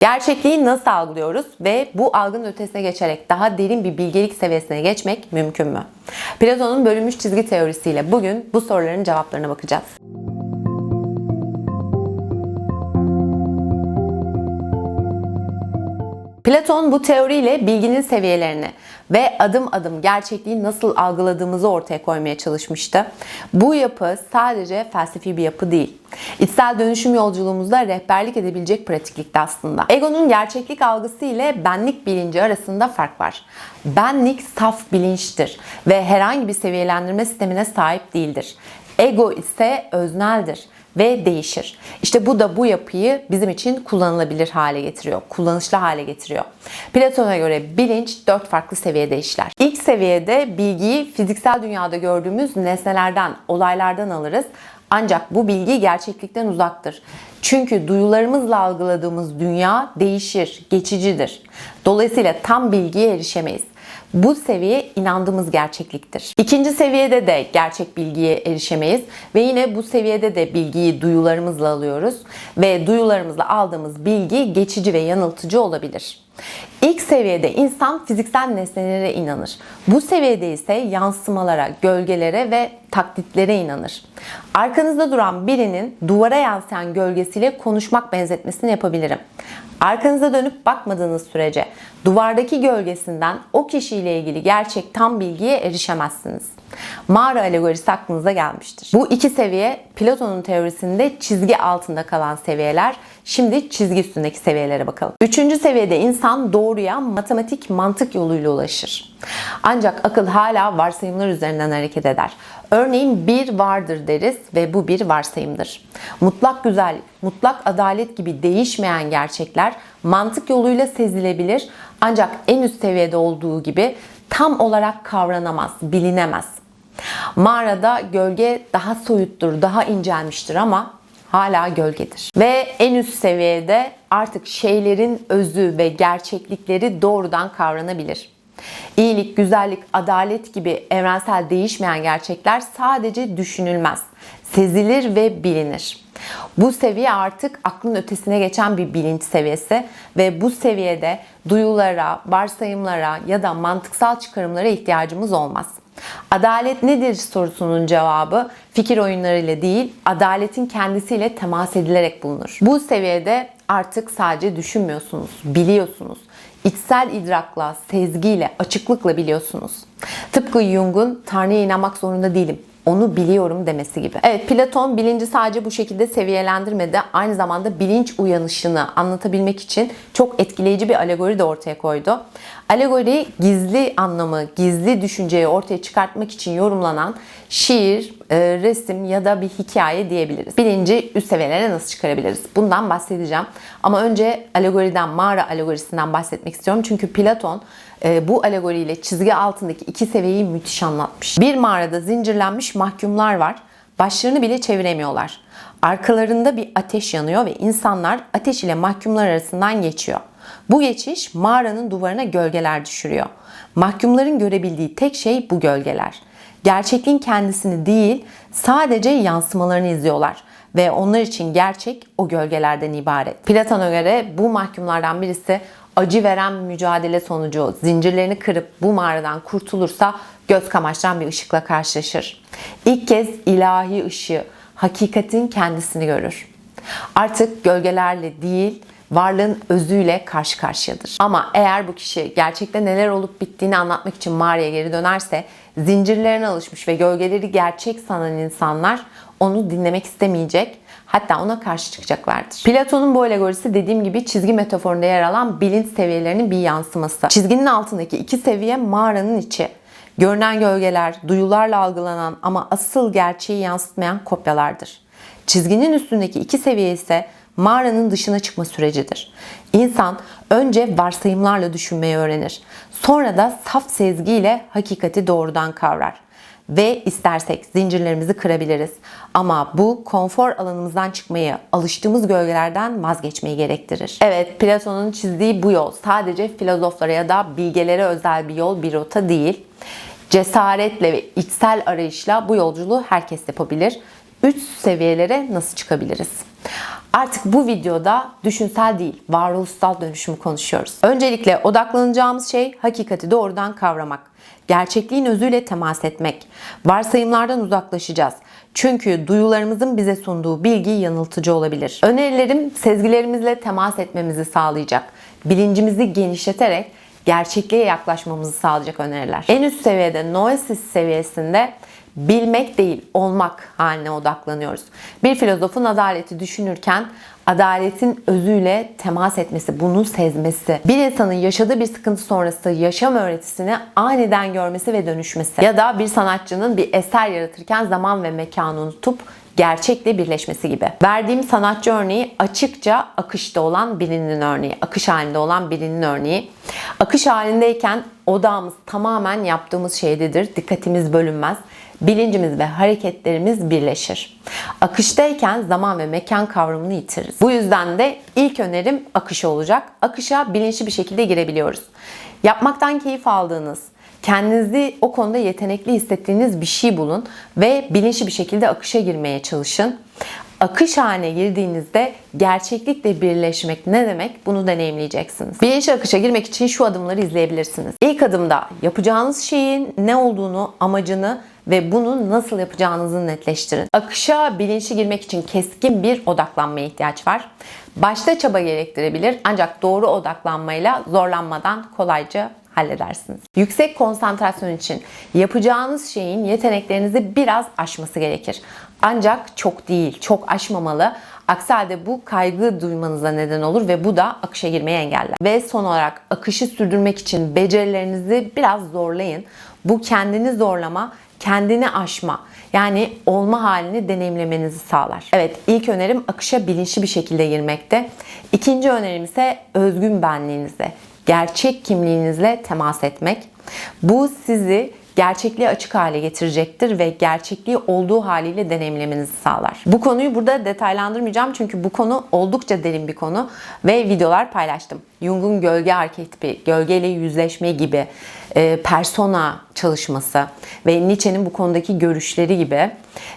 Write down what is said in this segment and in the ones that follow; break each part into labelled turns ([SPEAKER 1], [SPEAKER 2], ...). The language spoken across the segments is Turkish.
[SPEAKER 1] Gerçekliği nasıl algılıyoruz ve bu algının ötesine geçerek daha derin bir bilgelik seviyesine geçmek mümkün mü? Platon'un bölünmüş çizgi teorisiyle bugün bu soruların cevaplarına bakacağız. Platon bu teoriyle bilginin seviyelerini ve adım adım gerçekliği nasıl algıladığımızı ortaya koymaya çalışmıştı. Bu yapı sadece felsefi bir yapı değil. İçsel dönüşüm yolculuğumuzda rehberlik edebilecek pratiklikte aslında. Egonun gerçeklik algısı ile benlik bilinci arasında fark var. Benlik saf bilinçtir ve herhangi bir seviyelendirme sistemine sahip değildir. Ego ise özneldir ve değişir. İşte bu da bu yapıyı bizim için kullanılabilir hale getiriyor, kullanışlı hale getiriyor. Platon'a göre bilinç dört farklı seviyede işler. İlk seviyede bilgiyi fiziksel dünyada gördüğümüz nesnelerden, olaylardan alırız. Ancak bu bilgi gerçeklikten uzaktır. Çünkü duyularımızla algıladığımız dünya değişir, geçicidir. Dolayısıyla tam bilgiye erişemeyiz. Bu seviye inandığımız gerçekliktir. İkinci seviyede de gerçek bilgiye erişemeyiz ve yine bu seviyede de bilgiyi duyularımızla alıyoruz ve duyularımızla aldığımız bilgi geçici ve yanıltıcı olabilir. İlk seviyede insan fiziksel nesnelere inanır. Bu seviyede ise yansımalara, gölgelere ve taklitlere inanır. Arkanızda duran birinin duvara yansıyan gölgesiyle konuşmak benzetmesini yapabilirim. Arkanıza dönüp bakmadığınız sürece duvardaki gölgesinden o kişiyle ilgili gerçek tam bilgiye erişemezsiniz. Mağara alegorisi aklınıza gelmiştir. Bu iki seviye Platon'un teorisinde çizgi altında kalan seviyeler. Şimdi çizgi üstündeki seviyelere bakalım. Üçüncü seviyede insan doğruya matematik mantık yoluyla ulaşır. Ancak akıl hala varsayımlar üzerinden hareket eder. Örneğin bir vardır deriz ve bu bir varsayımdır. Mutlak güzel, mutlak adalet gibi değişmeyen gerçekler mantık yoluyla sezilebilir ancak en üst seviyede olduğu gibi tam olarak kavranamaz, bilinemez. Mağarada gölge daha soyuttur, daha incelmiştir ama hala gölgedir. Ve en üst seviyede artık şeylerin özü ve gerçeklikleri doğrudan kavranabilir. İyilik, güzellik, adalet gibi evrensel değişmeyen gerçekler sadece düşünülmez, sezilir ve bilinir. Bu seviye artık aklın ötesine geçen bir bilinç seviyesi ve bu seviyede duyulara, varsayımlara ya da mantıksal çıkarımlara ihtiyacımız olmaz. Adalet nedir sorusunun cevabı fikir oyunlarıyla değil, adaletin kendisiyle temas edilerek bulunur. Bu seviyede artık sadece düşünmüyorsunuz, biliyorsunuz. İçsel idrakla, sezgiyle, açıklıkla biliyorsunuz. Tıpkı Jung'un Tanrı'ya inanmak zorunda değilim onu biliyorum demesi gibi. Evet Platon bilinci sadece bu şekilde seviyelendirmedi. Aynı zamanda bilinç uyanışını anlatabilmek için çok etkileyici bir alegori de ortaya koydu. Alegori gizli anlamı, gizli düşünceyi ortaya çıkartmak için yorumlanan şiir, e, resim ya da bir hikaye diyebiliriz. Bilinci üst seviyelere nasıl çıkarabiliriz? Bundan bahsedeceğim. Ama önce alegoriden, mağara alegorisinden bahsetmek istiyorum. Çünkü Platon e, bu alegoriyle çizgi altındaki iki seviyeyi müthiş anlatmış. Bir mağarada zincirlenmiş mahkumlar var. Başlarını bile çeviremiyorlar. Arkalarında bir ateş yanıyor ve insanlar ateş ile mahkumlar arasından geçiyor. Bu geçiş mağaranın duvarına gölgeler düşürüyor. Mahkumların görebildiği tek şey bu gölgeler. Gerçekliğin kendisini değil, sadece yansımalarını izliyorlar ve onlar için gerçek o gölgelerden ibaret. Platon'a göre bu mahkumlardan birisi acı veren mücadele sonucu zincirlerini kırıp bu mağaradan kurtulursa göz kamaştıran bir ışıkla karşılaşır. İlk kez ilahi ışığı, hakikatin kendisini görür. Artık gölgelerle değil, varlığın özüyle karşı karşıyadır. Ama eğer bu kişi gerçekten neler olup bittiğini anlatmak için mağaraya geri dönerse zincirlerine alışmış ve gölgeleri gerçek sanan insanlar onu dinlemek istemeyecek hatta ona karşı çıkacaklardır. Platon'un bu alegorisi dediğim gibi çizgi metaforunda yer alan bilinç seviyelerinin bir yansıması. Çizginin altındaki iki seviye mağaranın içi. Görünen gölgeler, duyularla algılanan ama asıl gerçeği yansıtmayan kopyalardır. Çizginin üstündeki iki seviye ise mağaranın dışına çıkma sürecidir. İnsan önce varsayımlarla düşünmeyi öğrenir. Sonra da saf sezgiyle hakikati doğrudan kavrar. Ve istersek zincirlerimizi kırabiliriz. Ama bu konfor alanımızdan çıkmayı, alıştığımız gölgelerden vazgeçmeyi gerektirir. Evet, Platon'un çizdiği bu yol sadece filozoflara ya da bilgelere özel bir yol, bir rota değil. Cesaretle ve içsel arayışla bu yolculuğu herkes yapabilir. Üç seviyelere nasıl çıkabiliriz? Artık bu videoda düşünsel değil, varoluşsal dönüşümü konuşuyoruz. Öncelikle odaklanacağımız şey hakikati doğrudan kavramak. Gerçekliğin özüyle temas etmek. Varsayımlardan uzaklaşacağız. Çünkü duyularımızın bize sunduğu bilgi yanıltıcı olabilir. Önerilerim sezgilerimizle temas etmemizi sağlayacak. Bilincimizi genişleterek gerçekliğe yaklaşmamızı sağlayacak öneriler. En üst seviyede noesis seviyesinde bilmek değil, olmak haline odaklanıyoruz. Bir filozofun adaleti düşünürken adaletin özüyle temas etmesi, bunu sezmesi, bir insanın yaşadığı bir sıkıntı sonrası yaşam öğretisini aniden görmesi ve dönüşmesi ya da bir sanatçının bir eser yaratırken zaman ve mekanı unutup gerçekle birleşmesi gibi. Verdiğim sanatçı örneği açıkça akışta olan birinin örneği, akış halinde olan birinin örneği. Akış halindeyken odağımız tamamen yaptığımız şeydedir. Dikkatimiz bölünmez. Bilincimiz ve hareketlerimiz birleşir. Akıştayken zaman ve mekan kavramını yitiririz. Bu yüzden de ilk önerim akış olacak. Akışa bilinçli bir şekilde girebiliyoruz. Yapmaktan keyif aldığınız, kendinizi o konuda yetenekli hissettiğiniz bir şey bulun ve bilinçli bir şekilde akışa girmeye çalışın. Akış haline girdiğinizde gerçeklikle birleşmek ne demek bunu deneyimleyeceksiniz. Bilinçli akışa girmek için şu adımları izleyebilirsiniz. İlk adımda yapacağınız şeyin ne olduğunu, amacını ve bunu nasıl yapacağınızı netleştirin. Akışa bilinçli girmek için keskin bir odaklanmaya ihtiyaç var. Başta çaba gerektirebilir ancak doğru odaklanmayla zorlanmadan kolayca halledersiniz. Yüksek konsantrasyon için yapacağınız şeyin yeteneklerinizi biraz aşması gerekir. Ancak çok değil, çok aşmamalı. Aksi halde bu kaygı duymanıza neden olur ve bu da akışa girmeyi engeller. Ve son olarak akışı sürdürmek için becerilerinizi biraz zorlayın. Bu kendini zorlama, kendini aşma yani olma halini deneyimlemenizi sağlar. Evet ilk önerim akışa bilinçli bir şekilde girmekte. İkinci önerim ise özgün benliğinize, gerçek kimliğinizle temas etmek. Bu sizi gerçekliğe açık hale getirecektir ve gerçekliği olduğu haliyle deneyimlemenizi sağlar. Bu konuyu burada detaylandırmayacağım çünkü bu konu oldukça derin bir konu ve videolar paylaştım. Jung'un gölge arketipi, gölgeyle yüzleşme gibi, e, persona çalışması ve Nietzsche'nin bu konudaki görüşleri gibi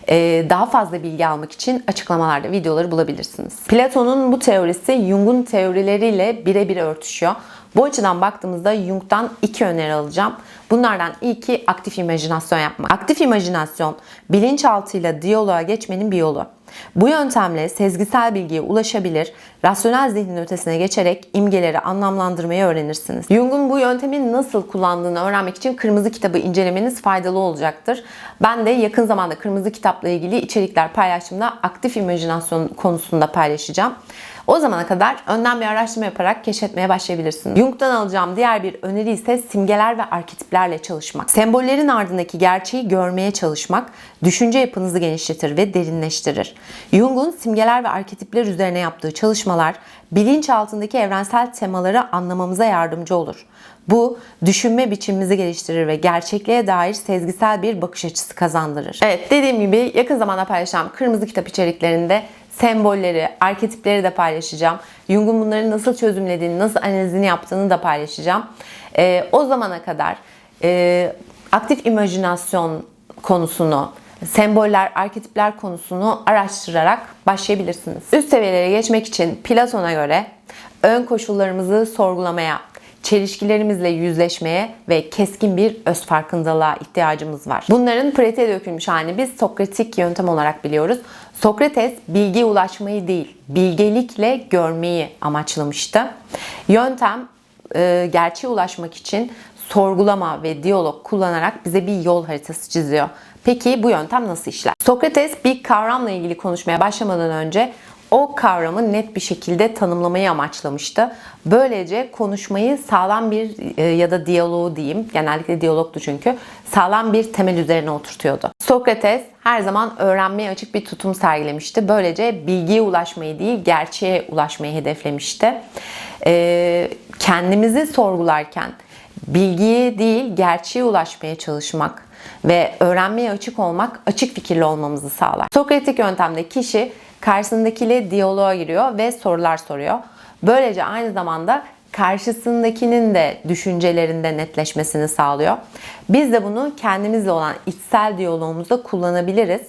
[SPEAKER 1] e, daha fazla bilgi almak için açıklamalarda videoları bulabilirsiniz. Platon'un bu teorisi Jung'un teorileriyle birebir örtüşüyor. Bu açıdan baktığımızda Jung'dan iki öneri alacağım. Bunlardan ilki aktif imajinasyon yapmak. Aktif imajinasyon bilinçaltıyla diyaloğa geçmenin bir yolu. Bu yöntemle sezgisel bilgiye ulaşabilir, rasyonel zihnin ötesine geçerek imgeleri anlamlandırmayı öğrenirsiniz. Jung'un bu yöntemi nasıl kullandığını öğrenmek için Kırmızı Kitabı incelemeniz faydalı olacaktır. Ben de yakın zamanda Kırmızı Kitap'la ilgili içerikler paylaştığımda aktif imajinasyon konusunda paylaşacağım. O zamana kadar önden bir araştırma yaparak keşfetmeye başlayabilirsiniz. Jung'dan alacağım diğer bir öneri ise simgeler ve arketiplerle çalışmak. Sembollerin ardındaki gerçeği görmeye çalışmak, düşünce yapınızı genişletir ve derinleştirir. Jung'un simgeler ve arketipler üzerine yaptığı çalışmalar bilinç altındaki evrensel temaları anlamamıza yardımcı olur. Bu düşünme biçimimizi geliştirir ve gerçekliğe dair sezgisel bir bakış açısı kazandırır. Evet dediğim gibi yakın zamanda paylaşacağım kırmızı kitap içeriklerinde sembolleri, arketipleri de paylaşacağım. Jung'un bunları nasıl çözümlediğini, nasıl analizini yaptığını da paylaşacağım. E, o zamana kadar e, aktif imajinasyon konusunu, semboller, arketipler konusunu araştırarak başlayabilirsiniz. Üst seviyelere geçmek için Platon'a göre ön koşullarımızı sorgulamaya, çelişkilerimizle yüzleşmeye ve keskin bir öz farkındalığa ihtiyacımız var. Bunların pratiğe dökülmüş halini biz Sokratik yöntem olarak biliyoruz. Sokrates bilgiye ulaşmayı değil, bilgelikle görmeyi amaçlamıştı. Yöntem e, gerçeğe ulaşmak için sorgulama ve diyalog kullanarak bize bir yol haritası çiziyor. Peki bu yöntem nasıl işler? Sokrates bir kavramla ilgili konuşmaya başlamadan önce o kavramı net bir şekilde tanımlamayı amaçlamıştı. Böylece konuşmayı sağlam bir e, ya da diyaloğu diyeyim, genellikle diyalogtu çünkü, sağlam bir temel üzerine oturtuyordu. Sokrates her zaman öğrenmeye açık bir tutum sergilemişti. Böylece bilgiye ulaşmayı değil, gerçeğe ulaşmayı hedeflemişti. Ee, kendimizi sorgularken bilgiye değil, gerçeğe ulaşmaya çalışmak ve öğrenmeye açık olmak açık fikirli olmamızı sağlar. Sokratik yöntemde kişi karşısındakiyle diyaloğa giriyor ve sorular soruyor. Böylece aynı zamanda karşısındakinin de düşüncelerinde netleşmesini sağlıyor. Biz de bunu kendimizle olan içsel diyalogumuzda kullanabiliriz.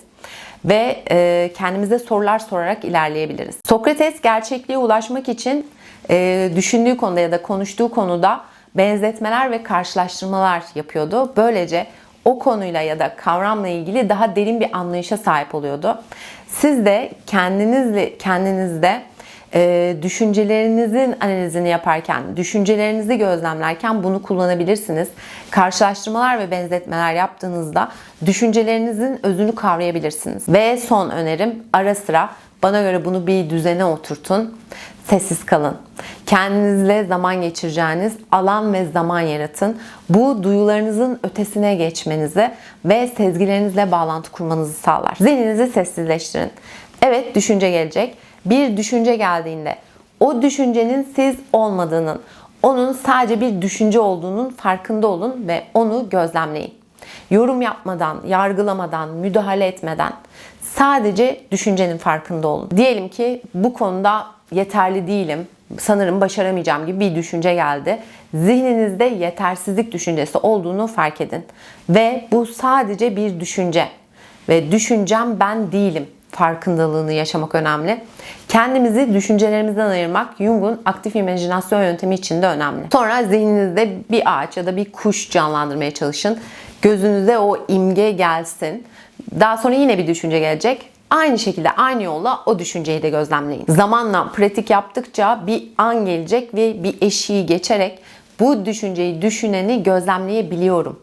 [SPEAKER 1] ve e, kendimize sorular sorarak ilerleyebiliriz. Sokrates gerçekliğe ulaşmak için e, düşündüğü konuda ya da konuştuğu konuda benzetmeler ve karşılaştırmalar yapıyordu. Böylece o konuyla ya da kavramla ilgili daha derin bir anlayışa sahip oluyordu. Siz de kendinizle kendinizde e, düşüncelerinizin analizini yaparken, düşüncelerinizi gözlemlerken bunu kullanabilirsiniz. Karşılaştırmalar ve benzetmeler yaptığınızda düşüncelerinizin özünü kavrayabilirsiniz. Ve son önerim ara sıra bana göre bunu bir düzene oturtun. Sessiz kalın. Kendinizle zaman geçireceğiniz alan ve zaman yaratın. Bu duyularınızın ötesine geçmenizi ve sezgilerinizle bağlantı kurmanızı sağlar. Zihninizi sessizleştirin. Evet düşünce gelecek. Bir düşünce geldiğinde o düşüncenin siz olmadığının, onun sadece bir düşünce olduğunun farkında olun ve onu gözlemleyin. Yorum yapmadan, yargılamadan, müdahale etmeden sadece düşüncenin farkında olun. Diyelim ki bu konuda yeterli değilim, sanırım başaramayacağım gibi bir düşünce geldi. Zihninizde yetersizlik düşüncesi olduğunu fark edin. Ve bu sadece bir düşünce. Ve düşüncem ben değilim farkındalığını yaşamak önemli. Kendimizi düşüncelerimizden ayırmak Jung'un aktif imajinasyon yöntemi için de önemli. Sonra zihninizde bir ağaç ya da bir kuş canlandırmaya çalışın. Gözünüze o imge gelsin. Daha sonra yine bir düşünce gelecek. Aynı şekilde aynı yolla o düşünceyi de gözlemleyin. Zamanla pratik yaptıkça bir an gelecek ve bir eşiği geçerek bu düşünceyi düşüneni gözlemleyebiliyorum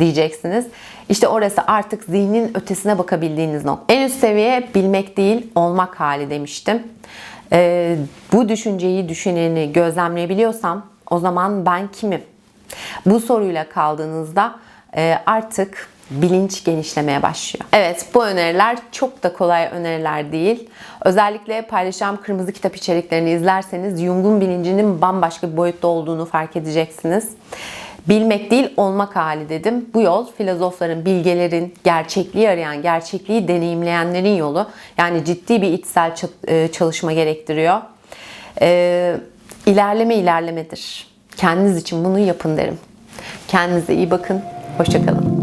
[SPEAKER 1] diyeceksiniz. İşte orası artık zihnin ötesine bakabildiğiniz nokta. En üst seviye bilmek değil olmak hali demiştim. Ee, bu düşünceyi düşüneni gözlemleyebiliyorsam o zaman ben kimim? Bu soruyla kaldığınızda e, artık bilinç genişlemeye başlıyor. Evet bu öneriler çok da kolay öneriler değil. Özellikle paylaşacağım kırmızı kitap içeriklerini izlerseniz Jung'un bilincinin bambaşka bir boyutta olduğunu fark edeceksiniz. Bilmek değil olmak hali dedim. Bu yol filozofların, bilgelerin, gerçekliği arayan, gerçekliği deneyimleyenlerin yolu. Yani ciddi bir içsel çalışma gerektiriyor. Ee, ilerleme ilerlemedir. Kendiniz için bunu yapın derim. Kendinize iyi bakın. Hoşçakalın.